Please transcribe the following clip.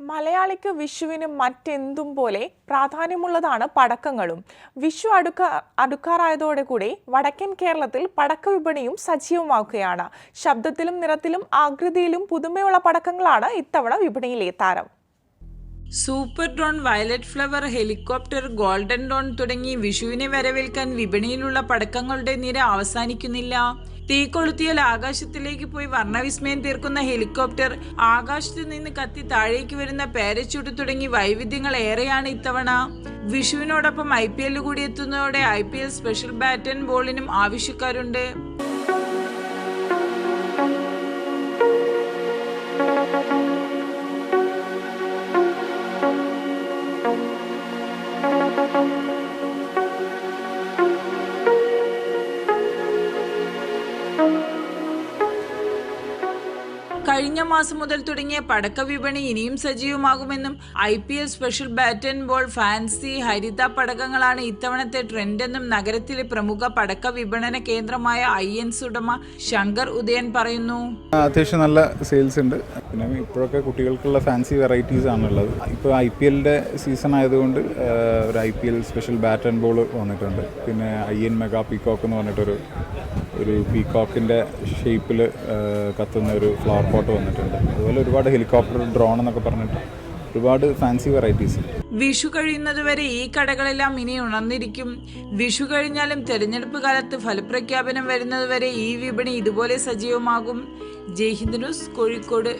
മലയാളിക്ക് വിഷുവിനും മറ്റെന്തും പോലെ പ്രാധാന്യമുള്ളതാണ് പടക്കങ്ങളും. വിഷു അടുക്ക അടുക്കാറായതോടെ കൂടി വടക്കൻ കേരളത്തിൽ പടക്ക വിപണിയും സജീവമാക്കുകയാണ്. ശബ്ദത്തിലും നിറത്തിലും ആകൃതിയിലും പുതുമയുള്ള പടക്കങ്ങളാണ് ഇത്തവണ വിപണിയിലെ താരം. Super drone violet flower helicopter golden drone തുടങ്ങി വിഷുവിനെ വരവേൽക്കാൻ വിപണിയിലുള്ള പടക്കങ്ങളുടെ നിര അവസാനിക്കുന്നില്ല. തീ കൊളുത്തിയാൽ ആകാശത്തിലേക്ക് പോയി വർണവിസ്മയം തീർക്കുന്ന ഹെലികോപ്റ്റർ ആകാശത്ത് നിന്ന് കത്തി താഴേക്ക് വരുന്ന പാരച്യൂട്ട് തുടങ്ങി വൈവിധ്യങ്ങൾ ഏറെയാണ് ഇത്തവണ. വിഷുവിനോടൊപ്പം ഐ പി എല്ലിൽ കൂടി എത്തുന്നതോടെ I P L special bat and ബോളിനും ആവശ്യക്കാരുണ്ട്. കഴിഞ്ഞ മാസം മുതൽ തുടങ്ങിയ പടക്ക വിപണി ഇനിയും സജീവമാകുമെന്നും I P L special bat and ball fancy ഹരിത പടക്കങ്ങളാണ് ഇത്തവണത്തെ ട്രെൻഡെന്നും നഗരത്തിലെ പ്രമുഖ പടക്ക വിപണന കേന്ദ്രമായ ഐ എൻസ് ഉടമ ശങ്കർ ഉദയൻ പറയുന്നു. അത്യാവശ്യം നല്ല സെയിൽസ് ഉണ്ട്. പിന്നെ ഇപ്പോഴൊക്കെ കുട്ടികൾക്കുള്ള ഫാൻസി വെറൈറ്റീസ് ആണുള്ളത്. ഇപ്പോൾ ഐ പി എല്ലിന്റെ സീസൺ ആയതുകൊണ്ട് ഒരു I P L special bat and ball വന്നിട്ടുണ്ട്. പിന്നെ ഐ എൻ മെഗാ പീകോക്ക് എന്ന് പറഞ്ഞിട്ടൊരു ഒരു പീകോക്കിന്റെ ഷേപ്പിൽ കത്തുന്ന ഒരു ഫ്ലവർ പോട്ട് വന്നിട്ടുണ്ട്. അതുപോലെ ഒരുപാട് ഹെലികോപ്റ്റർ ഡ്രോൺ എന്നൊക്കെ പറഞ്ഞിട്ട് ഒരുപാട് ഫാൻസി വെറൈറ്റീസ് വിഷു കഴിയുന്നത് വരെ ഈ കടകളെല്ലാം ഇനി ഉണർന്നിരിക്കും. വിഷു കഴിഞ്ഞാലും തെരഞ്ഞെടുപ്പ് കാലത്ത് ഫലപ്രഖ്യാപനം വരുന്നതുവരെ ഈ വിപണി ഇതുപോലെ സജീവമാകും. ജയ്ഹിന്ദ് ന്യൂസ് കോഴിക്കോട്.